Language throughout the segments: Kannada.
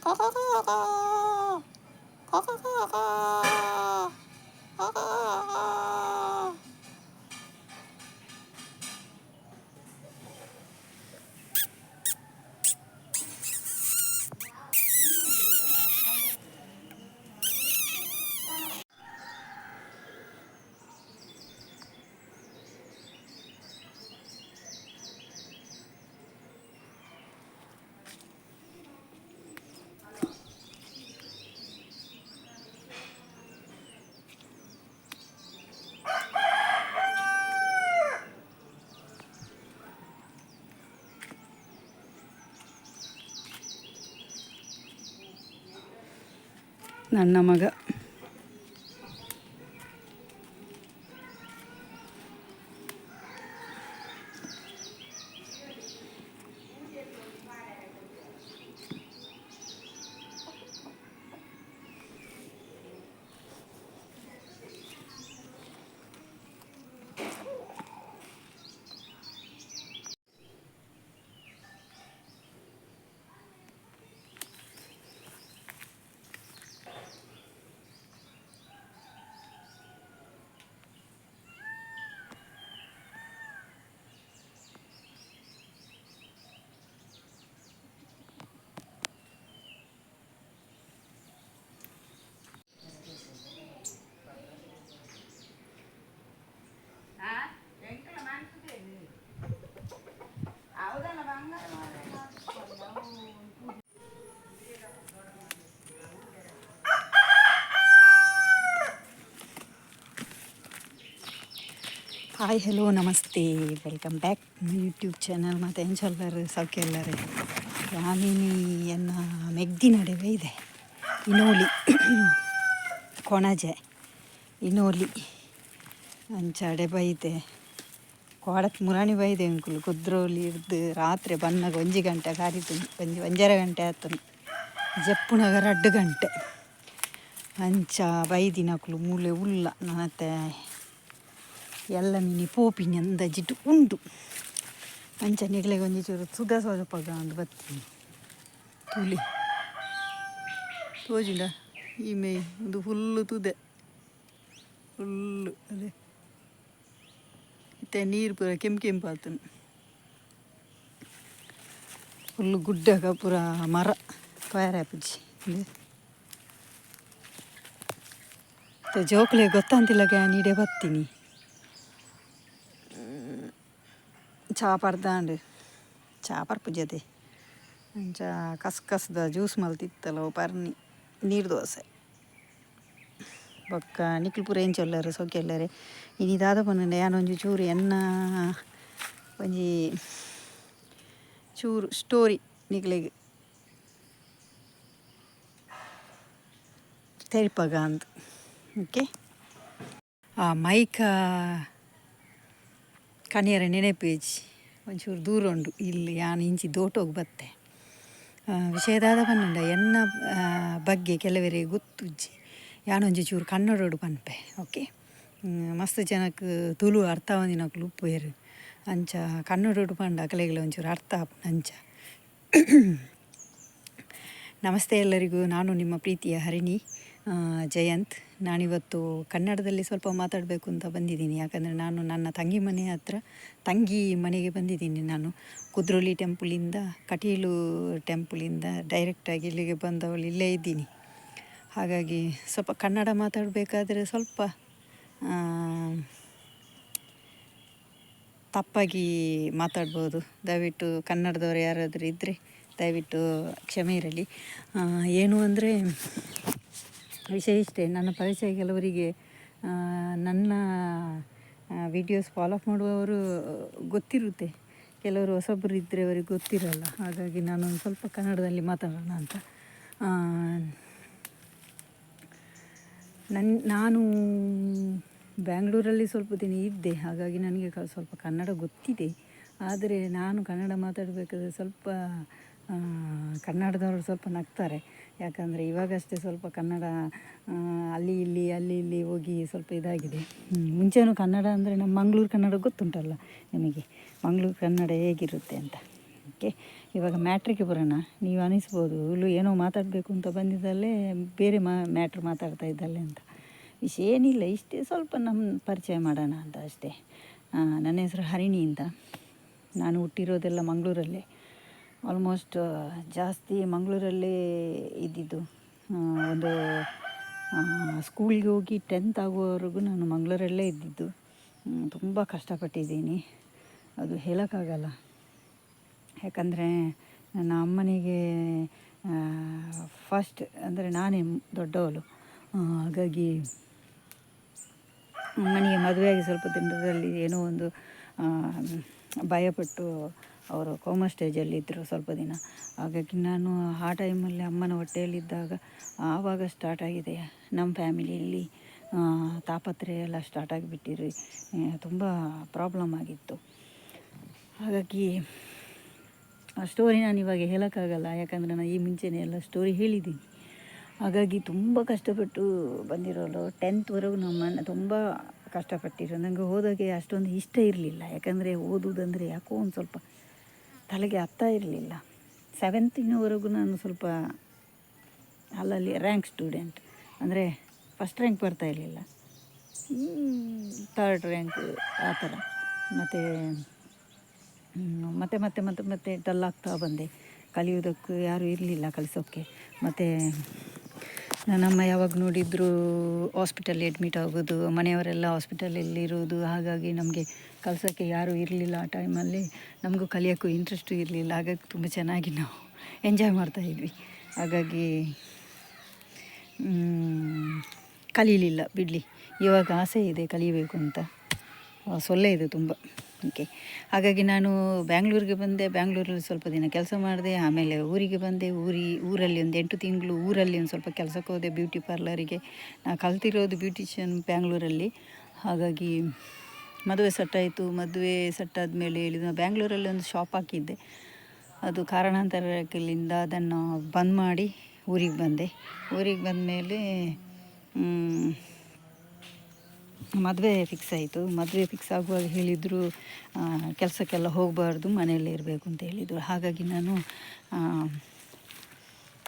가가가가 가가가가 가가가가 ನನ್ನ ಮಗ. ಹಾಯ್ ಹಲೋ ನಮಸ್ತೆ. ವೆಲ್ಕಮ್ ಬ್ಯಾಕ್ ಯೂಟ್ಯೂಬ್ ಚಾನಲ್ ಮತ್ತು ಎಂಚಲ್ಲರು ಸೌಖ್ಯ ಎಲ್ಲರೇ ಯಾನೇನಿ ಎನ್ನ ಮೆಗ್ದಿ ನಡುವೆ ಇದೆ. ಇನೋಲಿ ಕೊಣಜೆ ಇನೋಲಿ ಅಂಚಾಡೆ ಬೈದೆ ಕೋಡತ್ ಮುರಾಣಿ ಬೈದೆ ಅಂಕುಲು. ಕುದ್ರೋಲಿ ಇರ್ದು ರಾತ್ರಿ ಬಂದಾಗ ಒಂಜಿ ಗಂಟೆ ಕಾರಿತು ಒಂಜಿ ಒಂಜರ ಗಂಟೆ ಆತು. ಜಪ್ಪುನಾಗ ರಡ್ಡು ಗಂಟೆ. ಅಂಚ ಬೈದಿನಕುಲು ಮೂಲೆ ಉಲ್ಲ. ನನ್ನತ್ತೆ ಎಲ್ಲ ಮಿನಿ ಪೋಪಿನಿ ಅಂದ ಜಿಟ್ಟು ಉಂಡು. ಅಂಚ ನಿಗ್ಲೆಗೆ ಒಂಜಿ ಚೂರು ಸುಗ ಸೋಜಪ್ಪಗ ಅಂದು ಬತ್ತೀನಿ. ತುಳಿ ತೋಜಿಂಡ ಈ ಮೇ ಒಂದು ಫುಲ್ಲು ತುದೆ. ಫುಲ್ಲು ಅದೇ. ಮತ್ತೆ ನೀರು ಪೂರ ಕೆಂಪು ಕೆಂಪು ಆತನು. ಫುಲ್ಲು ಗುಡ್ಡಗ ಪೂರ ಮರ ಪಯರಾಪುಜಿ ಮತ್ತೆ ಜೋಕ್ಲೆ ಗೊತ್ತಂತಿಲ್ಲ ಗ್ಯಾ ನೀಡೆ ಬತ್ತೀನಿ. ಚಾ ಚಾಪರ್ ಪೂಜತೆ ಅಂಚ ಕಸ್ ಕಸ್ದ ಜ್ಯೂಸ್ ಮಲ್ತಿತ್ತಲ್ಲ ಪರ್ನಿ, ನೀರು ದೋಸೆ. ಬೊಕ್ಕ ನಿಕ್ಲು ಪೂರ ಎಂಚೊಲ್ಲರು ಸೊಕ್ಕೆಲ್ಲರೆ ಇನಿ ದಾದ ಬಂದ ಯಾನೊಂಜಿ ಚೂರು ಎನ್ನ, ಒಂಜಿ ಚೂರು ಸ್ಟೋರಿ ನಿಕ್ಲೆಗ್. ತೆರಿಪಗ ಅಂತ. ಓಕೆ? ಆ ಮೈಕ ಕನಿಯರ ನೆನಪೇಜಿ. ಒಂಚೂರು ದೂರ ಉಂಡು ಇಲ್ಲಿ ಯಾನು ಇಂಚಿ ದೋಟೋಗಿ ಬತ್ತೆ. ವಿಷಯದಾದ ಪನ್ನುಂಡ, ಎನ್ನ ಬಗ್ಗೆ ಕೆಲವರಿಗೆ ಗೊತ್ತುಜ್ಜಿ. ಯಾನೊಂಜಿ ಚೂರು ಕನ್ನಡೋಡು ಪನ್ಪೆ, ಓಕೆ? ಮಸ್ತ್ ಜನಕ್ಕೆ ತುಳು ಅರ್ಥ ಆವೊಂದಿನಕುಲು ಉಪ್ಪುವೆರು ಅಂಚ ಕನ್ನಡೋಡು ಪಂಡ ಕಲೆಗಳು ಒಂಚೂರು ಅರ್ಥ ಅಂಚ. ನಮಸ್ತೆ ಎಲ್ಲರಿಗೂ, ನಾನು ನಿಮ್ಮ ಪ್ರೀತಿಯ ಹರಿಣಿ ಜಯಂತ್. ನಾನಿವತ್ತು ಕನ್ನಡದಲ್ಲಿ ಸ್ವಲ್ಪ ಮಾತಾಡಬೇಕು ಅಂತ ಬಂದಿದ್ದೀನಿ. ಯಾಕಂದರೆ ನಾನು ನನ್ನ ತಂಗಿ ಮನೆ ಹತ್ರ, ತಂಗಿ ಮನೆಗೆ ಬಂದಿದ್ದೀನಿ ನಾನು. ಕುದ್ರೋಲಿ ಟೆಂಪಲಿಂದ, ಕಟೀಲು ಟೆಂಪಲಿಂದ ಡೈರೆಕ್ಟಾಗಿ ಇಲ್ಲಿಗೆ ಬಂದವಳು ಇಲ್ಲೇ ಇದ್ದೀನಿ. ಹಾಗಾಗಿ ಸ್ವಲ್ಪ ಕನ್ನಡ ಮಾತಾಡಬೇಕಾದ್ರೆ ಸ್ವಲ್ಪ ತಪ್ಪಾಗಿ ಮಾತಾಡ್ಬೋದು. ದಯವಿಟ್ಟು ಕನ್ನಡದವರು ಯಾರಾದರೂ ಇದ್ದರೆ ದಯವಿಟ್ಟು ಕ್ಷಮೆ ಇರಲಿ. ಏನು ಅಂದರೆ ವಿಷಯ ಇಷ್ಟೇ ನನ್ನ ಪರಿಚಯ ಕೆಲವರಿಗೆ ನನ್ನ ವಿಡಿಯೋಸ್ ಫಾಲೋ ಅಪ್ ಮಾಡುವವರು ಗೊತ್ತಿರುತ್ತೆ. ಕೆಲವರು ಹೊಸೊಬ್ಬರು ಇದ್ದರೆ ಅವರಿಗೆ ಗೊತ್ತಿರಲ್ಲ. ಹಾಗಾಗಿ ನಾನು ಒಂದು ಸ್ವಲ್ಪ ಕನ್ನಡದಲ್ಲಿ ಮಾತಾಡೋಣ ಅಂತ. ನನ್ನ ನಾನು ಬ್ಯಾಂಗ್ಳೂರಲ್ಲಿ ಸ್ವಲ್ಪ ದಿನ ಇದ್ದೆ. ಹಾಗಾಗಿ ನನಗೆ ಸ್ವಲ್ಪ ಕನ್ನಡ ಗೊತ್ತಿದೆ. ಆದರೆ ನಾನು ಕನ್ನಡ ಮಾತಾಡಬೇಕಾದ್ರೆ ಸ್ವಲ್ಪ ಕನ್ನಡದವರು ಸ್ವಲ್ಪ ನಗ್ತಾರೆ. ಯಾಕಂದರೆ ಇವಾಗಷ್ಟೇ ಸ್ವಲ್ಪ ಕನ್ನಡ ಅಲ್ಲಿ ಇಲ್ಲಿ ಅಲ್ಲಿ ಇಲ್ಲಿ ಹೋಗಿ ಸ್ವಲ್ಪ ಇದಾಗಿದೆ. ಮುಂಚೆಯೂ ಕನ್ನಡ ಅಂದರೆ ನಮ್ಮ ಮಂಗಳೂರು ಕನ್ನಡ ಗೊತ್ತುಂಟಲ್ಲ ನಿಮಗೆ? ಮಂಗಳೂರು ಕನ್ನಡ ಹೇಗಿರುತ್ತೆ ಅಂತ. ಓಕೆ, ಇವಾಗ ಮ್ಯಾಟ್ರಿಗೆ ಬರೋಣ. ನೀವು ಅನಿಸ್ಬೋದು ಇಲ್ಲು ಏನೋ ಮಾತಾಡಬೇಕು ಅಂತ ಬಂದಿದ್ದಲ್ಲೇ ಬೇರೆ ಮಾ ಮ್ಯಾಟ್ರ್ ಮಾತಾಡ್ತಾ ಇದ್ದಲ್ಲೇ ಅಂತ. ವಿಷಯ ಏನಿಲ್ಲ, ಇಷ್ಟೇ ಸ್ವಲ್ಪ ನಮ್ಮ ಪರಿಚಯ ಮಾಡೋಣ ಅಂತ ಅಷ್ಟೇ. ನನ್ನ ಹೆಸರು ಹರಿಣಿ ಅಂತ. ನಾನು ಹುಟ್ಟಿರೋದೆಲ್ಲ ಮಂಗಳೂರಲ್ಲೇ. ಆಲ್ಮೋಸ್ಟ್ ಜಾಸ್ತಿ ಮಂಗಳೂರಲ್ಲೇ ಇದ್ದಿದ್ದು. ಒಂದು ಸ್ಕೂಲ್ಗೆ ಹೋಗಿ ಟೆಂತ್ ಆಗುವವರೆಗೂ ನಾನು ಮಂಗಳೂರಲ್ಲೇ ಇದ್ದಿದ್ದು. ತುಂಬ ಕಷ್ಟಪಟ್ಟಿದ್ದೀನಿ. ಅದು ಹೇಳೋಕ್ಕಾಗಲ್ಲ. ಯಾಕಂದರೆ ನನ್ನ ಅಮ್ಮನಿಗೆ ಫಸ್ಟ್ ಅಂದರೆ ನಾನೇ ದೊಡ್ಡವಳು. ಹಾಗಾಗಿ ಅಮ್ಮನಿಗೆ ಮದುವೆಯಾಗಿ ಸ್ವಲ್ಪ ದಿನದಲ್ಲಿ ಏನೋ ಒಂದು ಭಯಪಟ್ಟು ಅವರು ಕೋಮಾ ಸ್ಟೇಜಲ್ಲಿದ್ದರು ಸ್ವಲ್ಪ ದಿನ. ಹಾಗಾಗಿ ನಾನು ಆ ಟೈಮಲ್ಲಿ ಅಮ್ಮನ ಹೊಟ್ಟೆಯಲ್ಲಿದ್ದಾಗ ಆವಾಗ ಸ್ಟಾರ್ಟ್ ಆಗಿದೆ. ನಮ್ಮ ಫ್ಯಾಮಿಲಿಯಲ್ಲಿ ಆ, ತಾಪತ್ರೆ ಎಲ್ಲ ಸ್ಟಾರ್ಟ್ ಆಗಿಬಿಟ್ಟಿರಿ ತುಂಬ ಪ್ರಾಬ್ಲಮ್ ಆಗಿತ್ತು. ಹಾಗಾಗಿ ಆ ಸ್ಟೋರಿ ನಾನು ಇವಾಗ ಹೇಳೋಕ್ಕಾಗಲ್ಲ. ಯಾಕಂದರೆ ನಾನು ಈ ಮುಂಚೆನೇ ಎಲ್ಲ ಸ್ಟೋರಿ ಹೇಳಿದ್ದೀನಿ. ಹಾಗಾಗಿ ತುಂಬ ಕಷ್ಟಪಟ್ಟು ಬಂದಿರೋರು ಟೆಂತ್ವರೆಗೂ ನಮ್ಮನ್ನು ತುಂಬ ಕಷ್ಟಪಟ್ಟಿರೋ ನನಗೆ ಓದೋಕ್ಕೆ ಅಷ್ಟೊಂದು ಇಷ್ಟ ಇರಲಿಲ್ಲ. ಯಾಕಂದರೆ ಓದುವುದಂದರೆ ಯಾಕೋ ಒಂದು ಸ್ವಲ್ಪ ತಲೆಗೆ ಹತ್ತಾ ಇರಲಿಲ್ಲ. ಸೆವೆಂತಿನವರೆಗೂ ನಾನು ಸ್ವಲ್ಪ ಅಲ್ಲಲ್ಲಿ ರ್ಯಾಂಕ್ ಸ್ಟೂಡೆಂಟ್ ಅಂದರೆ ಫಸ್ಟ್ ರ್ಯಾಂಕ್ ಬರ್ತಾ ಇರಲಿಲ್ಲ. ಥರ್ಡ್ ರ್ಯಾಂಕ್ ಆ ಥರ. ಮತ್ತು ಮತ್ತೆ ಮತ್ತೆ ಮತ್ತೆ ಮತ್ತೆ ಡಲ್ ಆಗ್ತಾ ಬಂದೆ. ಕಲಿಯೋದಕ್ಕೂ ಯಾರೂ ಇರಲಿಲ್ಲ ಕಲಿಸೋಕ್ಕೆ ಮತ್ತು ನನ್ನಮ್ಮ ಯಾವಾಗ ನೋಡಿದರೂ ಹಾಸ್ಪಿಟಲ್ ಅಡ್ಮಿಟ್ ಆಗೋದು, ಮನೆಯವರೆಲ್ಲ ಹಾಸ್ಪಿಟಲಲ್ಲಿ ಇರೋದು ಹಾಗಾಗಿ ನಮಗೆ ಕಲಿಸೋಕ್ಕೆ ಯಾರೂ ಇರಲಿಲ್ಲ ಆ ಟೈಮಲ್ಲಿ. ನಮಗೂ ಕಲಿಯೋಕ್ಕೂ ಇಂಟ್ರೆಸ್ಟು ಇರಲಿಲ್ಲ. ಹಾಗಾಗಿ ತುಂಬ ಚೆನ್ನಾಗಿ ನಾವು ಎಂಜಾಯ್ ಮಾಡ್ತಾಯಿದ್ವಿ ಹಾಗಾಗಿ ಕಲೀಲಿಲ್ಲ ಬಿಡಲಿ. ಇವಾಗ ಆಸೆ ಇದೆ ಕಲಿಬೇಕು ಅಂತ. ಸೊಳ್ಳೆ ಇದೆ ತುಂಬ. ಓಕೆ ಹಾಗಾಗಿ ನಾನು ಬ್ಯಾಂಗ್ಳೂರಿಗೆ ಬಂದೆ. ಬ್ಯಾಂಗ್ಳೂರಲ್ಲಿ ಸ್ವಲ್ಪ ದಿನ ಕೆಲಸ ಮಾಡಿದೆ. ಆಮೇಲೆ ಊರಿಗೆ ಬಂದೆ. ಊರಿ, ಊರಲ್ಲಿ ಒಂದು ಎಂಟು ತಿಂಗಳು ಊರಲ್ಲಿ ಒಂದು ಸ್ವಲ್ಪ ಕೆಲಸಕ್ಕೆ ಹೋದೆ ಬ್ಯೂಟಿ ಪಾರ್ಲರಿಗೆ. ನಾನು ಕಲ್ತಿರೋದು ಬ್ಯೂಟಿಷಿಯನ್ ಬ್ಯಾಂಗ್ಳೂರಲ್ಲಿ. ಹಾಗಾಗಿ ಮದುವೆ ಸೆಟ್ಟಾಯಿತು, ಮದುವೆ ಸೆಟ್ಟಾದ ಮೇಲೆ ಹೇಳಿದ ಬ್ಯಾಂಗ್ಳೂರಲ್ಲಿ ಒಂದು ಶಾಪ್ ಹಾಕಿದ್ದೆ. ಅದು ಕಾರಣಾಂತರಗಳಿಂದ ಅದನ್ನು ಬಂದ್ ಮಾಡಿ ಊರಿಗೆ ಬಂದೆ. ಊರಿಗೆ ಬಂದಮೇಲೆ ಮದುವೆ ಫಿಕ್ಸ್ ಆಯಿತು. ಮದುವೆ ಫಿಕ್ಸ್ ಆಗುವಾಗ ಹೇಳಿದರು ಕೆಲಸಕ್ಕೆಲ್ಲ ಹೋಗಬಾರ್ದು, ಮನೆಯಲ್ಲೇ ಇರಬೇಕು ಅಂತ ಹೇಳಿದರು. ಹಾಗಾಗಿ ನಾನು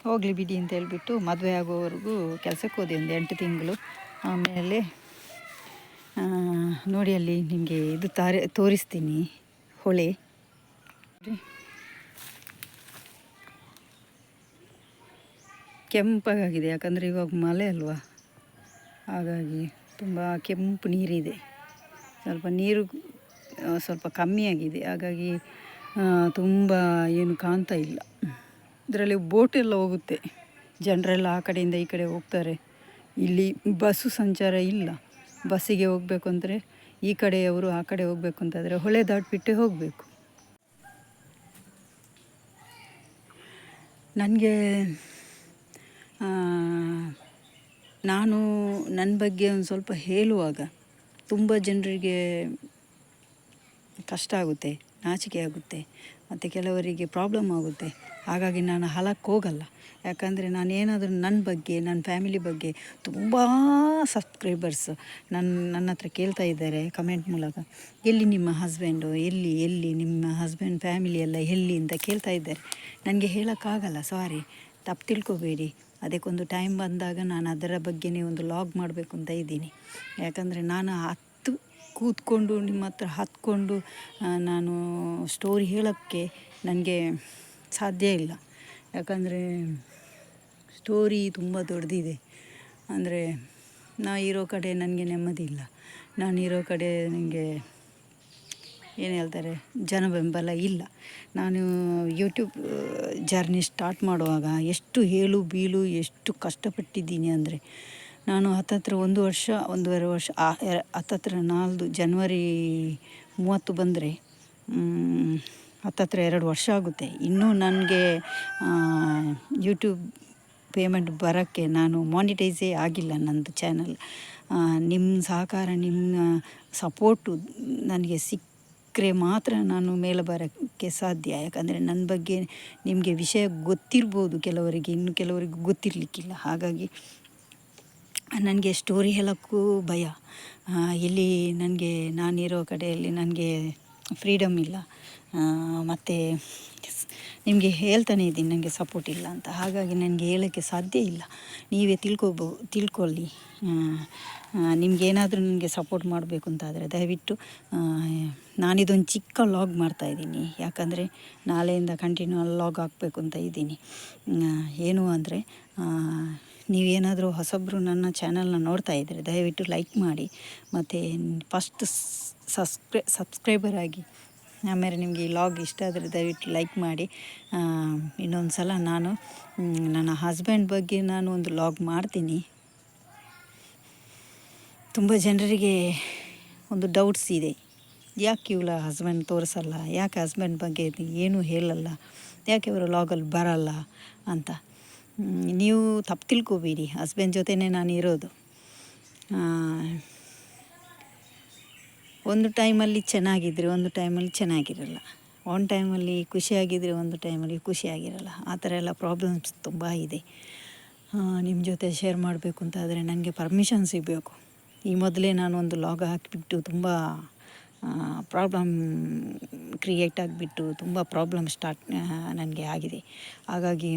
ಹೋಗಲಿ ಬಿಡಿ ಅಂತ ಹೇಳಿಬಿಟ್ಟು ಮದುವೆ ಆಗೋವರೆಗೂ ಕೆಲಸಕ್ಕೆ ಹೋದೆ ಒಂದು ಎಂಟು ತಿಂಗಳು. ಆಮೇಲೆ ನೋಡಿ ಅಲ್ಲಿ ನಿಮಗೆ ಇದು ತಾರೆ, ತೋರಿಸ್ತೀನಿ ಹೊಳೆ. ಕೆಂಪಾಗಿದೆ, ಯಾಕಂದರೆ ಇವಾಗ ಮಳೆ ಅಲ್ವಾ? ಹಾಗಾಗಿ ತುಂಬ ಕೆಂಪು ನೀರಿದೆ. ಸ್ವಲ್ಪ ನೀರು ಸ್ವಲ್ಪ ಕಮ್ಮಿಯಾಗಿದೆ ಹಾಗಾಗಿ ತುಂಬ ಏನು ಕಾಣ್ತಾ ಇಲ್ಲ. ಇದರಲ್ಲಿ ಬೋಟ್ ಎಲ್ಲ ಹೋಗುತ್ತೆ. ಜನರೆಲ್ಲ ಆ ಕಡೆಯಿಂದ ಈ ಕಡೆ ಹೋಗ್ತಾರೆ. ಇಲ್ಲಿ ಬಸ್ಸು ಸಂಚಾರ ಇಲ್ಲ. ಬಸ್ಸಿಗೆ ಹೋಗಬೇಕು ಅಂದರೆ ಈ ಕಡೆಯವರು ಆ ಕಡೆ ಹೋಗಬೇಕು ಅಂತಂದರೆ ಹೊಳೆ ದಾಟಿಬಿಟ್ಟೆ ಹೋಗಬೇಕು. ನನಗೆ ನಾನು ನನ್ನ ಬಗ್ಗೆ ಒಂದು ಸ್ವಲ್ಪ ಹೇಳುವಾಗ ತುಂಬ ಜನರಿಗೆ ಕಷ್ಟ ಆಗುತ್ತೆ, ನಾಚಿಕೆ ಆಗುತ್ತೆ. ಮತ್ತು ಕೆಲವರಿಗೆ ಪ್ರಾಬ್ಲಮ್ ಆಗುತ್ತೆ. ಹಾಗಾಗಿ ನಾನು ಹಲಕ್ಕೆ ಹೋಗಲ್ಲ. ಯಾಕಂದರೆ ನಾನು ಏನಾದರೂ ನನ್ನ ಬಗ್ಗೆ ನನ್ನ ಫ್ಯಾಮಿಲಿ ಬಗ್ಗೆ ತುಂಬ ಸಬ್ಸ್ಕ್ರೈಬರ್ಸ್ ನನ್ನ ನನ್ನ ಹತ್ರ ಕೇಳ್ತಾ ಇದ್ದಾರೆ ಕಮೆಂಟ್ ಮೂಲಕ. ಎಲ್ಲಿ ನಿಮ್ಮ ಹಸ್ಬೆಂಡು ಎಲ್ಲಿ ಎಲ್ಲಿ ನಿಮ್ಮ ಹಸ್ಬೆಂಡ್ ಫ್ಯಾಮಿಲಿ ಎಲ್ಲ ಎಲ್ಲಿ ಅಂತ ಕೇಳ್ತಾ ಇದ್ದಾರೆ. ನನಗೆ ಹೇಳೋಕ್ಕಾಗಲ್ಲ ಸಾರಿ ತಪ್ಪು ತಿಳ್ಕೊಬೇಡಿ. ಅದಕ್ಕೊಂದು ಟೈಮ್ ಬಂದಾಗ ನಾನು ಅದರ ಬಗ್ಗೆನೇ ಒಂದು ಲಾಗ್ ಮಾಡಬೇಕು ಅಂತ ಇದ್ದೀನಿ. ಯಾಕಂದರೆ ನಾನು ಕೂತ್ಕೊಂಡು, ನಿಮ್ಮ ಹತ್ರ ಹತ್ಕೊಂಡು ನಾನು ಸ್ಟೋರಿ ಹೇಳೋಕ್ಕೆ ನನಗೆ ಸಾಧ್ಯ ಇಲ್ಲ. ಯಾಕಂದರೆ ಸ್ಟೋರಿ ತುಂಬ ದೊಡ್ಡದಿದೆ. ಅಂದರೆ ನಾ ಇರೋ ಕಡೆ ನನಗೆ ನೆಮ್ಮದಿ ಇಲ್ಲ. ನಾನು ಇರೋ ಕಡೆ ನನಗೆ ಏನು ಹೇಳ್ತಾರೆ, ಜನ ಬೆಂಬಲ ಇಲ್ಲ. ನಾನು ಯೂಟ್ಯೂಬ್ ಜರ್ನಿ ಸ್ಟಾರ್ಟ್ ಮಾಡುವಾಗ ಎಷ್ಟು ಹೇಳು ಬೀಳು, ಎಷ್ಟು ಕಷ್ಟಪಟ್ಟಿದ್ದೀನಿ ಅಂದರೆ ನಾನು ಹತ್ತತ್ರ ಒಂದು ವರ್ಷ, ಒಂದೂವರೆ ವರ್ಷ, ಆ ಹತ್ತತ್ರ ನಾಲ್ದು ಜನ್ವರಿ ಮೂವತ್ತು ಬಂದರೆ ಹತ್ತತ್ರ ಎರಡು ವರ್ಷ ಆಗುತ್ತೆ. ಇನ್ನೂ ನನಗೆ ಯೂಟ್ಯೂಬ್ ಪೇಮೆಂಟ್ ಬರೋಕ್ಕೆ ನಾನು ಮಾನಿಟೈಸೇ ಆಗಿಲ್ಲ ನಂದು ಚಾನಲ್ ನಿಮ್ಮ ಸಹಕಾರ ನಿಮ್ಮ ಸಪೋರ್ಟು ನನಗೆ ಸಿಕ್ಕರೆ ಮಾತ್ರ ನಾನು ಮೇಲೆ ಬರೋಕ್ಕೆ ಸಾಧ್ಯ. ಯಾಕಂದರೆ ನನ್ನ ಬಗ್ಗೆ ನಿಮಗೆ ವಿಷಯ ಗೊತ್ತಿರ್ಬೋದು ಕೆಲವರಿಗೆ, ಇನ್ನು ಕೆಲವರಿಗೆ ಗೊತ್ತಿರಲಿಕ್ಕಿಲ್ಲ. ಹಾಗಾಗಿ ನನಗೆ ಸ್ಟೋರಿ ಹೇಳೋಕ್ಕೂ ಭಯ. ಇಲ್ಲಿ ನನಗೆ, ನಾನಿರೋ ಕಡೆಯಲ್ಲಿ ನನಗೆ ಫ್ರೀಡಮ್ ಇಲ್ಲ. ಮತ್ತು ನಿಮಗೆ ಹೇಳ್ತಾನೆ ಇದ್ದೀನಿ, ನನಗೆ ಸಪೋರ್ಟ್ ಇಲ್ಲ ಅಂತ. ಹಾಗಾಗಿ ನನಗೆ ಹೇಳೋಕ್ಕೆ ಸಾಧ್ಯ ಇಲ್ಲ. ನೀವೇ ತಿಳ್ಕೊಬೋ ತಿಳ್ಕೊಳ್ಳಿ. ನಿಮಗೇನಾದರೂ ನನಗೆ ಸಪೋರ್ಟ್ ಮಾಡಬೇಕು ಅಂತಾದರೆ ದಯವಿಟ್ಟು ನಾನಿದೊಂದು ಚಿಕ್ಕ ಲಾಗ್ ಮಾಡ್ತಾಯಿದ್ದೀನಿ ಯಾಕಂದರೆ ನಾಳೆಯಿಂದ ಕಂಟಿನ್ಯೂ ಲಾಗ್ ಹಾಕಬೇಕು ಅಂತ ಇದ್ದೀನಿ. ಏನು ಅಂದರೆ ನೀವೇನಾದರೂ ಹೊಸಬ್ರು ನನ್ನ ಚಾನಲ್ನ ನೋಡ್ತಾ ಇದ್ದರೆ ದಯವಿಟ್ಟು ಲೈಕ್ ಮಾಡಿ ಮತ್ತು ಫಸ್ಟ್ ಸಬ್ಸ್ಕ್ರೈ ಸಬ್ಸ್ಕ್ರೈಬರ್ ಆಗಿ ಆಮೇಲೆ ನಿಮಗೆ ಈ ಲಾಗ್ ಇಷ್ಟ ಆದರೆ ದಯವಿಟ್ಟು ಲೈಕ್ ಮಾಡಿ. ಇನ್ನೊಂದು ಸಲ ನಾನು ನನ್ನ ಹಸ್ಬೆಂಡ್ ಬಗ್ಗೆ ನಾನು ಒಂದು ಲಾಗ್ ಮಾಡ್ತೀನಿ. ತುಂಬ ಜನರಿಗೆ ಒಂದು ಡೌಟ್ಸ್ ಇದೆ. ಯಾಕೆ ಇವಳ ಹಸ್ಬೆಂಡ್ ತೋರಿಸಲ್ಲ? ಯಾಕೆ ಹಸ್ಬೆಂಡ್ ಬಗ್ಗೆ ಏನೂ ಹೇಳಲ್ಲ? ಯಾಕೆ ಇವರು ಲಾಗಲ್ಲಿ ಬರಲ್ಲ ಅಂತ? ನೀವು ತಪ್ಪು ತಿಳ್ಕೊಬೇಡಿ. ಹಸ್ಬೆಂಡ್ ಜೊತೆನೇ ನಾನು ಇರೋದು. ಒಂದು ಟೈಮಲ್ಲಿ ಚೆನ್ನಾಗಿದ್ದರೆ ಒಂದು ಟೈಮಲ್ಲಿ ಚೆನ್ನಾಗಿರಲ್ಲ. ಒಂದು ಟೈಮಲ್ಲಿ ಖುಷಿಯಾಗಿದ್ದರೆ ಒಂದು ಟೈಮಲ್ಲಿ ಖುಷಿಯಾಗಿರಲ್ಲ. ಆ ಥರ ಎಲ್ಲ ಪ್ರಾಬ್ಲಮ್ಸ್ ತುಂಬ ಇದೆ. ನಿಮ್ಮ ಜೊತೆ ಶೇರ್ ಮಾಡಬೇಕು ಅಂತಾದರೆ ನನಗೆ ಪರ್ಮಿಷನ್ ಸಿಗಬೇಕು. ಈ ಮೊದಲೇ ನಾನು ಒಂದು ಲಾಗ್ ಹಾಕಿಬಿಟ್ಟು ತುಂಬ ಪ್ರಾಬ್ಲಮ್ ಕ್ರಿಯೇಟ್ ಆಗಿಬಿಟ್ಟು ತುಂಬ ಪ್ರಾಬ್ಲಮ್ ಸ್ಟಾರ್ಟ್ ನನಗೆ ಆಗಿದೆ. ಹಾಗಾಗಿ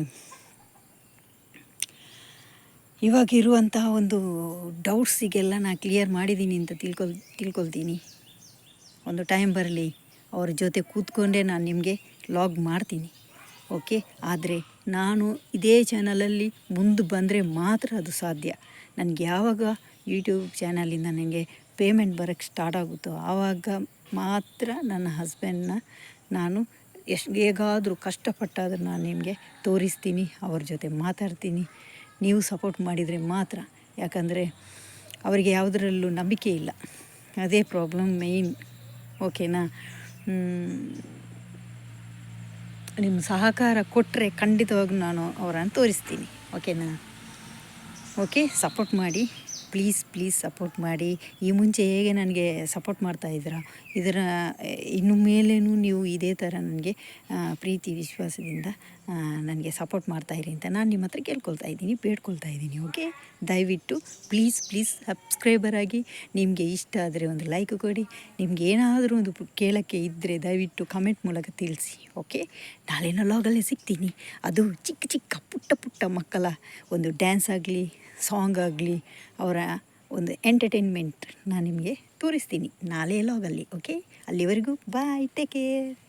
ಇವಾಗ ಇರುವಂತಹ ಒಂದು ಡೌಟ್ಸಿಗೆಲ್ಲ ನಾನು ಕ್ಲಿಯರ್ ಮಾಡಿದ್ದೀನಿ ಅಂತ ತಿಳ್ಕೊಲ್ ತಿಳ್ಕೊಳ್ತೀನಿ. ಒಂದು ಟೈಮ್ ಬರಲಿ, ಅವ್ರ ಜೊತೆ ಕೂತ್ಕೊಂಡೇ ನಾನು ನಿಮಗೆ ಲಾಗ್ ಮಾಡ್ತೀನಿ ಓಕೆ ಆದರೆ ನಾನು ಇದೇ ಚಾನಲಲ್ಲಿ ಮುಂದೆ ಬಂದರೆ ಮಾತ್ರ ಅದು ಸಾಧ್ಯ. ನನಗೆ ಯಾವಾಗ ಯೂಟ್ಯೂಬ್ ಚಾನಲಿಂದ ನನಗೆ ಪೇಮೆಂಟ್ ಬರೋಕ್ಕೆ ಸ್ಟಾರ್ಟ್ ಆಗುತ್ತೋ ಆವಾಗ ಮಾತ್ರ ನನ್ನ ಹಸ್ಬೆಂಡ್ನ ನಾನು ಎಷ್ಟು, ಹೇಗಾದರೂ ಕಷ್ಟಪಟ್ಟಾದರೂ ನಾನು ನಿಮಗೆ ತೋರಿಸ್ತೀನಿ, ಅವ್ರ ಜೊತೆ ಮಾತಾಡ್ತೀನಿ. ನೀವು ಸಪೋರ್ಟ್ ಮಾಡಿದರೆ ಮಾತ್ರ. ಯಾಕಂದರೆ ಅವರಿಗೆ ಯಾವುದರಲ್ಲೂ ನಂಬಿಕೆ ಇಲ್ಲ. ಅದೇ ಪ್ರಾಬ್ಲಮ್ ಮೇಯ್ನ್. ಓಕೆನಾ? ನಿಮ್ಮ ಸಹಕಾರ ಕೊಟ್ಟರೆ ಖಂಡಿತವಾಗೂ ನಾನು ಅವರನ್ನು ತೋರಿಸ್ತೀನಿ. ಓಕೆನಾ? ಓಕೆ, ಸಪೋರ್ಟ್ ಮಾಡಿ. ಪ್ಲೀಸ್ ಪ್ಲೀಸ್ ಸಪೋರ್ಟ್ ಮಾಡಿ. ಈ ಮುಂಚೆ ಹೇಗೆ ನನಗೆ ಸಪೋರ್ಟ್ ಮಾಡ್ತಾ ಇದ್ದೀರಾ? ಇದರ, ಇನ್ನು ಮೇಲೇನು ನೀವು ಇದೇ ಥರ ನನಗೆ ಪ್ರೀತಿ, ವಿಶ್ವಾಸದಿಂದ ನನಗೆ ಸಪೋರ್ಟ್ ಮಾಡ್ತಾಯಿರಿ ಅಂತ ನಾನು ನಿಮ್ಮ ಹತ್ರ ಕೇಳ್ಕೊಳ್ತಾ ಇದ್ದೀನಿ, ಬೇಡ್ಕೊಳ್ತಾ ಇದ್ದೀನಿ ಓಕೆ ದಯವಿಟ್ಟು ಪ್ಲೀಸ್ ಪ್ಲೀಸ್ ಸಬ್ಸ್ಕ್ರೈಬರ್ ಆಗಿ ನಿಮಗೆ ಇಷ್ಟ ಆದರೆ ಒಂದು ಲೈಕ್ ಕೊಡಿ. ನಿಮ್ಗೆ ಏನಾದರೂ ಒಂದು ಕೇಳೋಕ್ಕೆ ಇದ್ದರೆ ದಯವಿಟ್ಟು ಕಮೆಂಟ್ ಮೂಲಕ ತಿಳಿಸಿ ಓಕೆ ನಾಳಿನ ಲಾಗಲ್ಲಿ ಸಿಗ್ತೀನಿ. ಅದು ಚಿಕ್ಕ ಚಿಕ್ಕ ಪುಟ್ಟ ಪುಟ್ಟ ಮಕ್ಕಳ ಒಂದು ಡ್ಯಾನ್ಸ್ ಆಗಲಿ ಸಾಂಗ್ ಆಗಲಿ, ಅವರ ಒಂದು ಎಂಟರ್ಟೈನ್ಮೆಂಟ್ ನಾನು ನಿಮಗೆ ತೋರಿಸ್ತೀನಿ. ನಾಳೆ ಲಾಗಲ್ಲಿ ಓಕೆ ಅಲ್ಲಿವರೆಗೂ ಬಾಯ್ ಟೇಕ್ ಕೇರ್